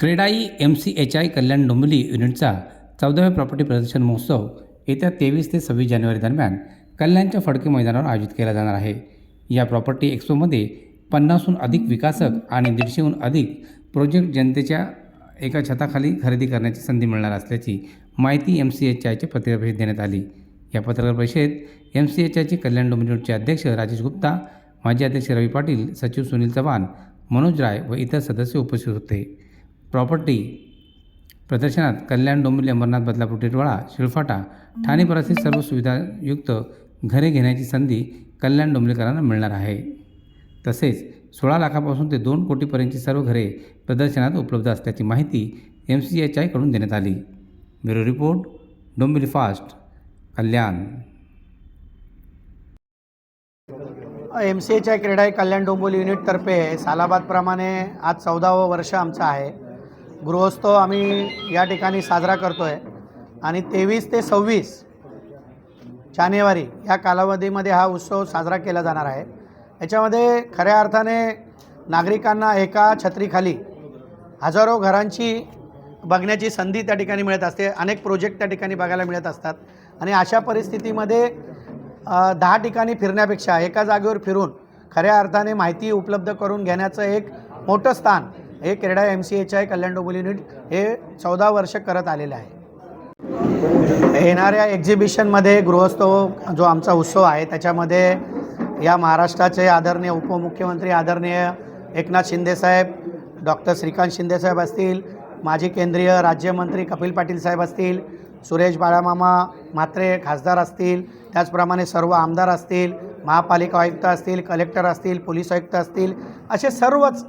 CREDAI M C H I Kalyan Dombivli युनिटचा चौदाव्या property प्रदर्शन महोत्सव येत्या तेवीस ते सव्वीस जानेवारी दरम्यान कल्याणच्या फडके मैदानावर आयोजित केला जाणार आहे. या प्रॉपर्टी एक्सपोमध्ये पन्नासहून अधिक विकासक आणि दीडशेहून अधिक प्रोजेक्ट जनतेच्या एका छताखाली खरेदी करण्याची संधी मिळणार असल्याची माहिती एम सी एच आयच्या पत्रकार परिषदेत देण्यात आली. या पत्रकार परिषदेत एम सी एच आयचे कल्याण डोंबिवलीचे युनिटचे अध्यक्ष राजेश गुप्ता माजी अध्यक्ष रवी पाटील सचिव सुनील चव्हाण मनोज राय व इतर सदस्य उपस्थित होते. प्रॉपर्टी प्रदर्शनात कल्याण डोंबिवली अंबरनाथ बदलापूर टिटवाळा शिळफाटा ठाणे परिसरातील सर्व सुविधायुक्त घरे घेण्याची संधी कल्याण डोंबिवलीकरांना मिळणार आहे. तसेच सोळा लाखापासून ते दोन कोटीपर्यंतची सर्व घरे प्रदर्शनात उपलब्ध असल्याची माहिती एम सी एच आयकडून देण्यात आली. Bureau report Dombivli fast Kalyan. M C H I CREDAI Kalyan Dombivli युनिटतर्फे सालाबादप्रमाणे आज चौदावं वर्ष आमचं आहे. गृहोत्सव आम्ही या ठिकाणी साजरा करतो आहे आणि तेवीस ते सव्वीस जानेवारी या कालावधीमध्ये हा उत्सव साजरा केला जाणार आहे. याच्यामध्ये खऱ्या अर्थाने नागरिकांना एका छत्रीखाली हजारो घरांची बघण्याची संधी त्या ठिकाणी मिळत असते. अनेक प्रोजेक्ट त्या ठिकाणी बघायला मिळत असतात. आणि अशा परिस्थितीमध्ये दहा ठिकाणी फिरण्यापेक्षा एका जागेवर फिरून खऱ्या अर्थाने माहिती उपलब्ध करून घेण्याचं एक मोठं स्थान हे CREDAI M C H I Kalyan Dombivli unit हे चौदा वर्ष करत आलेलं आहे. येणाऱ्या एक्झिबिशनमध्ये गृहोत्सव जो आमचा उत्सव आहे त्याच्यामध्ये या महाराष्ट्राचे आदरणीय उपमुख्यमंत्री आदरणीय एकनाथ शिंदेसाहेब डॉक्टर श्रीकांत शिंदेसाहेब असतील माजी केंद्रीय राज्यमंत्री कपिल पाटील साहेब असतील सुरेश बाळामामा म्हात्रे खासदार असतील त्याचप्रमाणे सर्व आमदार असतील महापालिका आयुक्त असतील कलेक्टर असतील पोलीस आयुक्त असतील असे सर्वच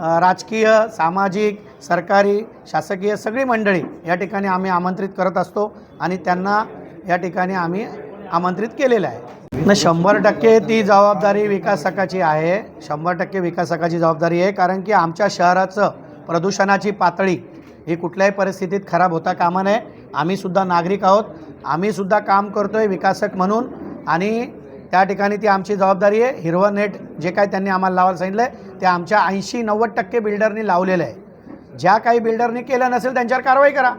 राजकीय सामाजिक सरकारी शासकीय सगळी मंडळी या ठिकाणी आम्ही आमंत्रित करत असतो आणि त्यांना या ठिकाणी आम्ही आमंत्रित केलेलं आहे. न शंभर टक्के ती जबाबदारी विकासकाची आहे. शंभर टक्के विकासकाची जबाबदारी आहे कारण की आमच्या शहराचं प्रदूषणाची पातळी ही कुठल्याही परिस्थितीत खराब होता कामा नये. आम्हीसुद्धा नागरिक आहोत. आम्हीसुद्धा काम करतो आहे विकासक म्हणून आणि त्या ठिकाणी ती आमची जबाबदारी आहे. हिरवं नेट जे काय त्यांनी आम्हाला लावायला सांगितलं आहे ते आमच्या ऐंशी नव्वद टक्के बिल्डरनी लावलेलं आहे. ज्या काही बिल्डरनी केलं नसेल त्यांच्यावर कारवाई करा.